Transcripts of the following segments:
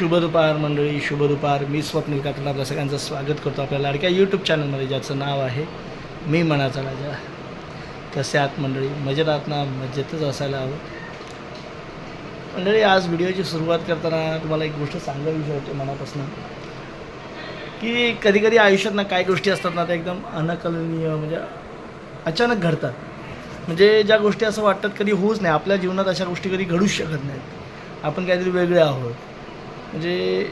शुभ दुपार मंडळी शुभ दुपार मी स्वप्नील कातून आपल्या सगळ्यांचं स्वागत करतो आपल्या लाडक्या यूट्यूब चॅनलमध्ये ज्याचं नाव आहे मी मनाचा राजा. कसे आहात मंडळी? मजेत आहात ना? मजेतच असायला हवं. मंडळी आज व्हिडिओची सुरुवात करताना तुम्हाला एक गोष्ट सांगावी होते मनापासून. की कधी कधी आयुष्यात ना काही गोष्टी असतात ना त्या एकदम अनकलनीय म्हणजे अचानक घडतात. म्हणजे ज्या गोष्टी असं वाटतात कधी होऊच नाही. आपल्या जीवनात अशा गोष्टी कधी घडूच शकत नाहीत. आपण काहीतरी वेगळे आहोत. म्हणजे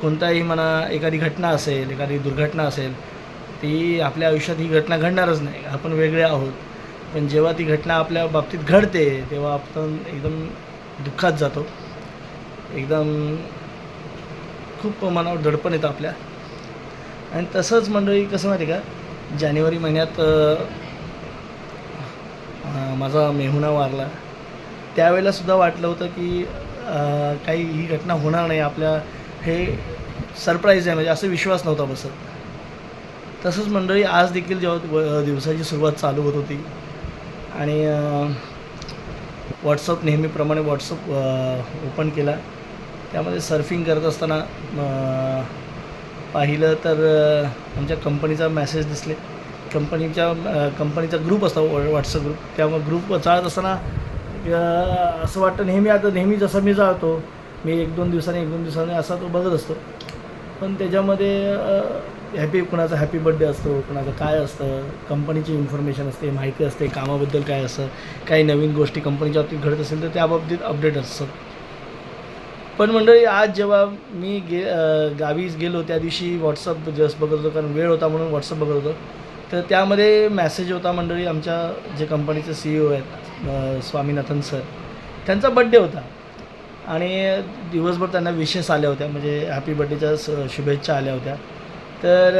कोणताही म्हणा एखादी घटना असेल एखादी दुर्घटना असेल ती आपल्या आयुष्यात ही घटना घडणारच नाही. आपण वेगळे आहोत. पण जेव्हा ती घटना आपल्या बाबतीत घडते तेव्हा आपण एकदम दुःखात जातो. एकदम खूप मनावर दडपण येतं आपल्या. आणि तसंच मंडळी कसं माहिती आहे का? जानेवारी महिन्यात माझा मेहुणा वारला. त्यावेळेला सुद्धा वाटलं होतं की काही ही घटना होणार नाही आपल्या हे सरप्राईज आहे म्हणजे असं विश्वास नव्हता बसत. तसंच मंडळी आज देखील जेव्हा व- दिवसाची सुरुवात चालू होत होती आणि व्हॉट्सअप नेहमीप्रमाणे व्हॉट्सअप ओपन केला. त्यामध्ये सर्फिंग करत असताना पाहिलं तर आमच्या कंपनीचा मेसेज दिसले. कंपनीच्या कंपनीचा ग्रुप असतो व्हॉट्सअप ग्रुप त्यामुळे ग्रुप चालत असताना असं वाटतं नेहमी आता नेहमी जसं मी जातो मी एक दोन दिवसांनी एक दोन दिवसांनी असा तो बघत असतो. पण त्याच्यामध्ये हॅपी कुणाचा हॅपी बड्डे असतो कुणाचं काय असतं कंपनीची इन्फॉर्मेशन असते माहिती असते कामाबद्दल काय असतं काही नवीन गोष्टी कंपनीच्या बाबतीत घडत असेल तर त्या बाबतीत अपडेट असतात पण मंडळी आज जेव्हा मी गे गावी गेलो त्या दिवशी व्हॉट्सअप जस्ट बघत होतो कारण वेळ होता म्हणून व्हॉट्सअप बघत होतो. तर त्यामध्ये मेसेज होता मंडळी आमच्या जे कंपनीचे सी ई ओ आहेत स्वामीनाथन सर. त्यांचा बड्डे होता. आणि दिवसभर त्यांना विशेष आल्या होत्या. म्हणजे हॅपी बड्डेच्या शुभेच्छा आल्या होत्या. तर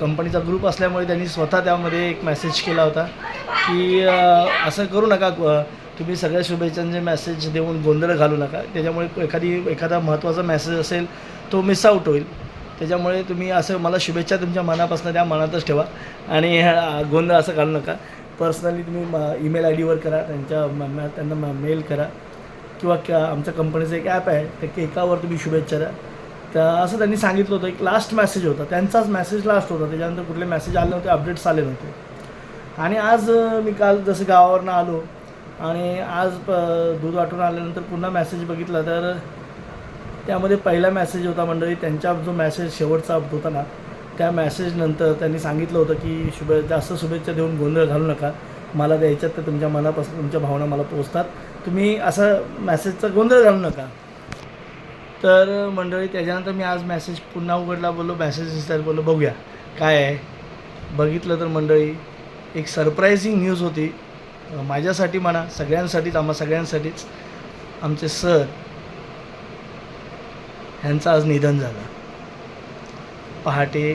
कंपनीचा ग्रुप असल्यामुळे त्यांनी स्वतः त्यामध्ये एक मेसेज केला होता की असं करू नका तुम्ही सगळ्या शुभेच्छांचे मेसेज देऊन गोंधळ घालू नका. त्याच्यामुळे एखादी एखादा महत्त्वाचा मेसेज असेल तो मिस आऊट होईल. त्याच्यामुळे तुम्ही असं मला शुभेच्छा तुमच्या मनापासून त्या मनातच ठेवा. आणि गोंधळ असं घालू नका. पर्सनली तुम्ही ईमेल आय डीवर करा त्यांच्या त्यांना मेल करा. किंवा क आमच्या कंपनीचं एक ॲप आहे त्या केकावर तुम्ही शुभेच्छा द्या. तर असं त्यांनी सांगितलं होतं एक लास्ट मेसेज होता. त्यांचाच मेसेज लास्ट होता. त्याच्यानंतर कुठले मेसेज आले नव्हते अपडेट्स आले नव्हते. आणि आज मी काल जसं गावावरनं आलो आणि आज प दूध वाटून आल्यानंतर पुन्हा मेसेज बघितला तर त्यामध्ये पहिला मेसेज होता मंडळी त्यांचा जो मेसेज शेवटचा होता ना त्या मॅसेजनंतर त्यांनी सांगितलं होतं की शुभे जास्त शुभेच्छा देऊन गोंधळ घालू नका. मला द्यायच्यात तर तुमच्या मनापासून तुमच्या भावना मला पोचतात तुम्ही असं मॅसेजचा गोंधळ घालू नका. तर मंडळी त्याच्यानंतर मी आज मॅसेज पुन्हा उघडला बोललो मॅसेज दिसतात बोललो बघूया. काय आहे? बघितलं तर मंडळी एक सरप्रायझिंग न्यूज होती. माझ्यासाठी म्हणा सगळ्यांसाठीच आम्हा सगळ्यांसाठीच आमचे सर ह्यांचं आज निधन झालं. पहाटे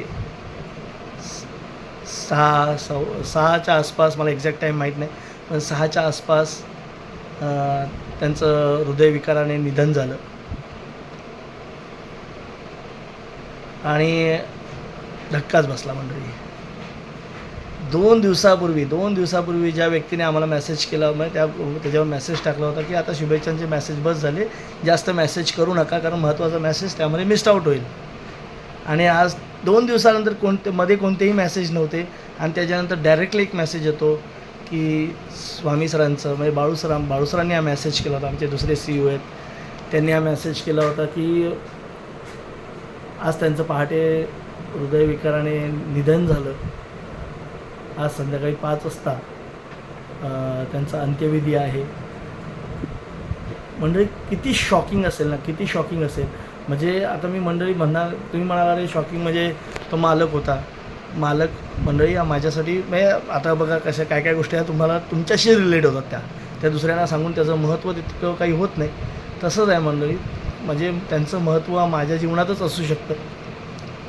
स- सहा सव सहाच्या आसपास मला एक्झॅक्ट टाईम माहीत नाही पण सहाच्या आसपास त्यांचं हृदयविकाराने निधन झालं. आणि धक्काच बसला मंडळी. दोन दिवसापूर्वी दोन दिवसापूर्वी ज्या व्यक्तीने आम्हाला मेसेज केला मग त्या त्याच्यावर मेसेज टाकला होता की आता शुभेच्छांचे मेसेज बस झाले. जास्त मेसेज करू नका कारण महत्त्वाचा मेसेज त्यामध्ये मिस्ड आउट होईल. आणि आज दोन दिवसानंतर कोणते मध्ये कोणतेही मेसेज नव्हते. आणि त्याच्यानंतर डायरेक्टली एक मेसेज येतो की स्वामी सरांचं म्हणजे बाळू बाळूसरांनी हा मेसेज केला होता. आमचे दुसरे सी यू आहेत. त्यांनी हा मेसेज केला होता की आज त्यांचं पहाटे हृदयविकाराने निधन झालं. आज संध्याकाळी पाच वाजता त्यांचा अंत्यविधी आहे. म्हणजे किती शॉकिंग असेल ना किती शॉकिंग असेल. म्हणजे आता मी मंडळी म्हणणार तुम्ही म्हणाला रे शॉकिंग म्हणजे तो मालक होता. मालक मंडळी हा माझ्यासाठी म्हणजे आता बघा कशा काय काय गोष्टी आहेत तुम्हाला तुमच्याशी रिलेट होतात त्या. त्या दुसऱ्यांना सांगून त्याचं महत्त्व तितकं काही होत नाही. तसंच आहे मंडळी. म्हणजे त्यांचं महत्त्व माझ्या जीवनातच असू शकतं.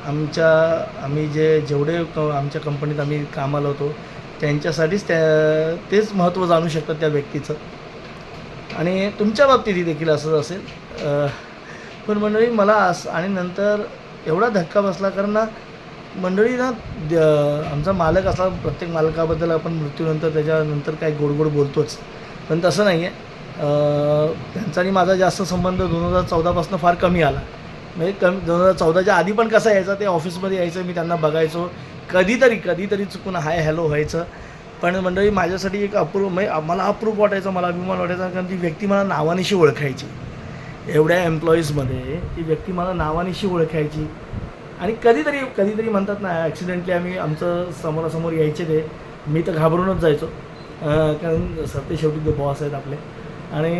आमच्या आम्ही जे जेवढे क आमच्या कंपनीत आम्ही कामाला होतो त्यांच्यासाठीच त्या तेच महत्त्व जाणू शकतात त्या व्यक्तीचं. आणि तुमच्या बाबतीतही देखील असंच असेल. पण मंडळी मला असं आणि नंतर एवढा धक्का बसला कारण ना मंडळी ना द- आमचा मालक असा प्रत्येक मालकाबद्दल आपण मृत्यूनंतर त्याच्यानंतर काय गोड गोड बोलतोच. पण तसं नाही आहे त्यांचा आणि माझा जास्त संबंध दोन हजार चौदापासून फार कमी आला. म्हणजे कमी दोन हजार चौदाच्या आधी पण कसं यायचं ते ऑफिसमध्ये यायचं मी त्यांना बघायचो. कधीतरी कधीतरी चुकून हाय हॅलो व्हायचं. पण मंडळी माझ्यासाठी एक अप्रूव म्हणजे मला अप्रूप वाटायचं मला अभिमान वाटायचा कारण ती व्यक्ती मला नावानिशी ओळखायची. एवढ्या एम्प्लॉईजमध्ये ती व्यक्ती मला नावानिशी ओळखायची. आणि कधीतरी कधीतरी म्हणतात ना ॲक्सिडेंटली आम्ही आमचं समोरासमोर यायचे ते. मी तर घाबरूनच जायचो. कारण सर ते शेवटी ते बॉस आहेत आपले. आणि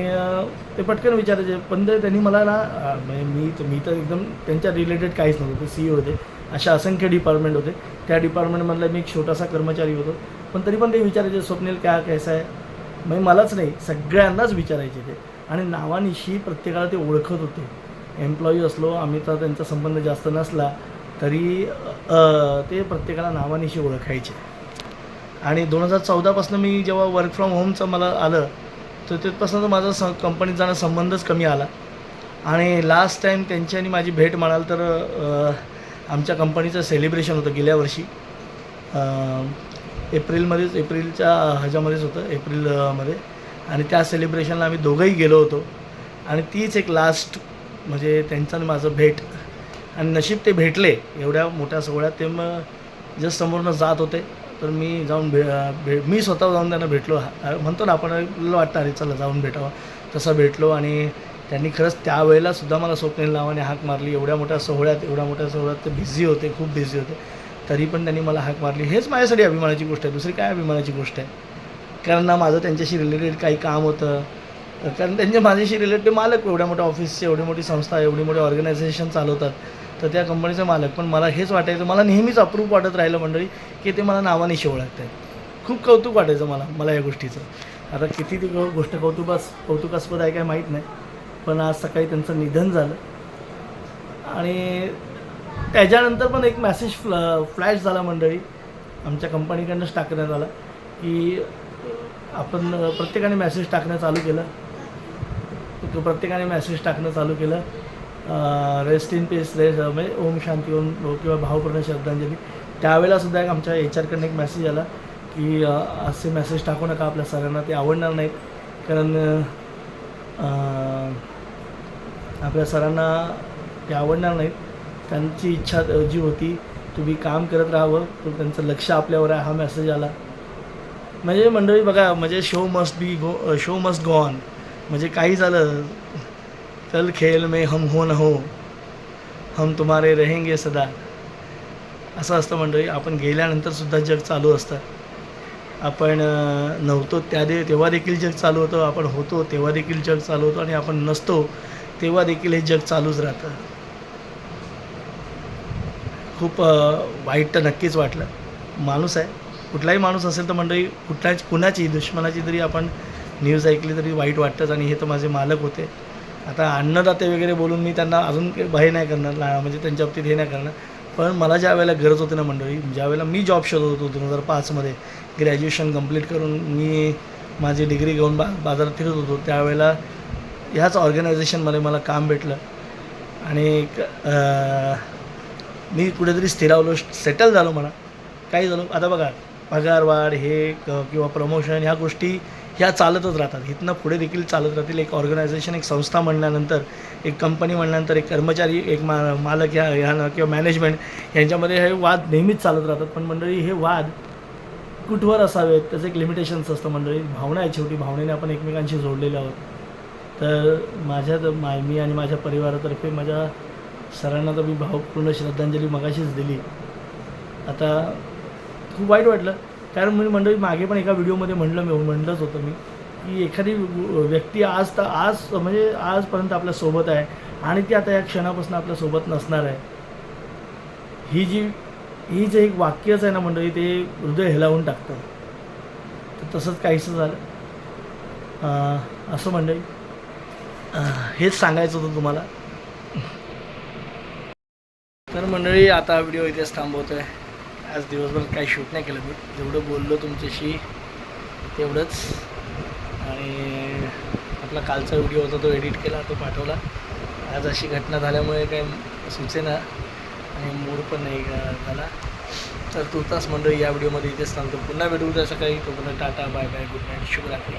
ते पटकन विचारायचे पण ते त्यांनी मला ना म्हणजे मी तर मी तर एकदम त्यांच्या रिलेटेड काहीच नव्हतं. ते सी होते. अशा असंख्य डिपार्टमेंट होते. त्या डिपार्टमेंटमधला मी एक छोटासा कर्मचारी होतो. पण तरी पण ते विचारायचे स्वप्नील काय कैसा आहे म्हणजे मलाच नाही सगळ्यांनाच विचारायचे ते. आणि नावानिशी प्रत्येकाला ते ओळखत होते. एम्प्लॉई असलो आम्ही तर त्यांचा संबंध जास्त नसला तरी ते प्रत्येकाला नावानिशी ओळखायचे. आणि दोन हजार चौदापासून मी जेव्हा वर्क फ्रॉम होमचं मला आलं तर तिथपासून तर माझा स कंपनीत जाणं संबंधच कमी आला. आणि लास्ट टाईम त्यांची आणि माझी भेट म्हणाल तर आमच्या कंपनीचं सेलिब्रेशन होतं गेल्या वर्षी. एप्रिलमध्येच एप्रिलच्या ह्याच्यामध्येच होतं एप्रिलमध्ये. आणि त्या सेलिब्रेशनला आम्ही दोघंही गेलो होतो. आणि तीच एक लास्ट म्हणजे त्यांचं आणि माझं भेट. आणि नशीब ते भेटले एवढ्या मोठ्या सोहळ्यात ते मग जस्ट समोरनं जात होते. तर मी जाऊन भे भे मी स्वतः जाऊन त्यांना भेटलो. म्हणतो ना आपण वाटतं अरे चला जाऊन भेटावं. तसं भेटलो आणि त्यांनी खरंच त्यावेळेला सुद्धा मला स्वप्नील नावाने हाक मारली. एवढ्या मोठ्या सोहळ्यात एवढ्या मोठ्या सोहळ्यात ते बिझी होते खूप बिझी होते. तरी पण त्यांनी मला हाक मारली. हेच माझ्यासाठी अभिमानाची गोष्ट आहे. दुसरी काय अभिमानाची गोष्ट आहे? कारण ना माझं त्यांच्याशी रिलेटेड काही काम होतं. कारण त्यांचे माझ्याशी रिलेटेड मालक एवढ्या मोठ्या ऑफिसचे एवढी मोठी संस्था एवढी मोठी ऑर्गनायझेशन चालवतात. तर त्या कंपनीचे मालक. पण मला हेच वाटायचं मला नेहमीच अप्रूव वाटत राहिलं मंडळी की ते मला नावाने ओळखत आहेत. खूप कौतुक वाटायचं मला मला या गोष्टीचं. आता किती ती गोष्ट कौतुकास कौतुकास्पद आहे काय माहीत नाही. पण आज सकाळी त्यांचं निधन झालं. आणि त्याच्यानंतर पण एक मॅसेज फ्ल फ्लॅश झाला मंडळी. आमच्या कंपनीकडनंच टाकण्यात आला की आपण प्रत्येकाने मॅसेज टाकणं चालू केलं. तो प्रत्येकाने मॅसेज टाकणं चालू केलं. रेस्ट इन पीस रेस्ट म्हणजे ओम शांती ओम किंवा भावपूर्ण श्रद्धांजली. त्यावेळेलासुद्धा एक आमच्या एच आरकडनं एक मेसेज आला की असे मेसेज टाकू नका आपल्या सरांना ते आवडणार नाहीत. कारण आपल्या सरांना ते आवडणार नाहीत. त्यांची इच्छा जी होती तुम्ही काम करत राहावं तर त्यांचं लक्ष आपल्यावर आहे. हा मेसेज आला. म्हणजे मंडळी बघा म्हणजे show must be go show must go on म्हणजे काही झालं कल खेल मे हम हो न हो हम तुम्हारे रहेंगे सदा. असं असतं मंडळी. आपण गेल्यानंतर सुद्धा जग चालू असतं. आपण नव्हतो त्या दे तेव्हा देखील जग चालू होतं. आपण होतो तेव्हा देखील जग चालू होतं आणि आपण नसतो तेव्हा देखील हे जग चालूच राहतं. खूप वाईट तर नक्कीच वाटलं. माणूस आहे. कुठलाही माणूस असेल तर मंडळी कुठल्याच कुणाची दुश्मनाची जरी आपण न्यूज ऐकली तरी वाईट वाटतंच आणि हे तर माझे मालक होते. आता अन्नदाते वगैरे बोलून मी त्यांना अजून काही भय नाही करणार ला- म्हणजे त्यांच्या बाबतीत हे नाही करणार. पण मला ज्या वेळेला गरज होती ना मंडळी ज्या वेळेला मी जॉब शोधत होतो दोन हजार पाचमध्ये ग्रॅज्युएशन कंप्लीट करून मी माझी डिग्री घेऊन बा बाजारात फिरत होतो त्यावेळेला ह्याच ऑर्गनायझेशनमध्ये मला काम भेटलं. आणि एक, मी कुठेतरी स्थिरावलो सेटल झालो म्हणा. काही झालं आता बघा पगारवाढ हे क- किंवा प्रमोशन ह्या गोष्टी ह्या चालतच राहतात. इथनं पुढे देखील चालत राहतील. एक ऑर्गनायझेशन एक संस्था म्हणल्यानंतर एक कंपनी म्हणल्यानंतर एक कर्मचारी एक मा मालक ह्या ह्या किंवा मॅनेजमेंट यांच्यामध्ये हे वाद नेहमीच चालत राहतात. पण मंडळी हे वाद कुठवर असावेत? त्याचं एक लिमिटेशन्स असतं मंडळी. भावना आहे शेवटी. भावनेने आपण एकमेकांशी जोडलेले आहोत. तर माझ्या तर मा मी आणि माझ्या परिवारातर्फे माझ्या सरांना तर मी भावपूर्ण श्रद्धांजली मगाशीच दिली. आता खूप वाईट वाटलं. कारण मी मंडळी मागे पण एका व्हिडिओमध्ये म्हणलं मी म्हणलंच होतं मी की एखादी व्यक्ती आज तर आज म्हणजे आजपर्यंत आपल्यासोबत आहे आणि ती आता या क्षणापासून आपल्यासोबत नसणार आहे. ही जी ही जे एक वाक्यच आहे ना मंडळी ते हृदय हेलावून टाकतं. तर तसंच काहीसं झालं. असं मंडळी हेच सांगायचं होतं तुम्हाला. तर मंडळी आता व्हिडिओ इथेच थांबवतो आहे आज दिवसभर काही शूट नाही केलं मी. जेवढं बोललो तुमच्याशी तेवढंच. आणि आपला कालचा व्हिडिओ होता तो एडिट केला तो पाठवला. आज अशी घटना झाल्यामुळे काही सुचेना आणि मूड पण नाही झाला. तर तुर्तास मंडळी या व्हिडिओमध्ये इथेच सांगतो पुन्हा भेटू उद्या सकाळी. तो पुन्हा ta-ta bye bye good night शुभरात्री.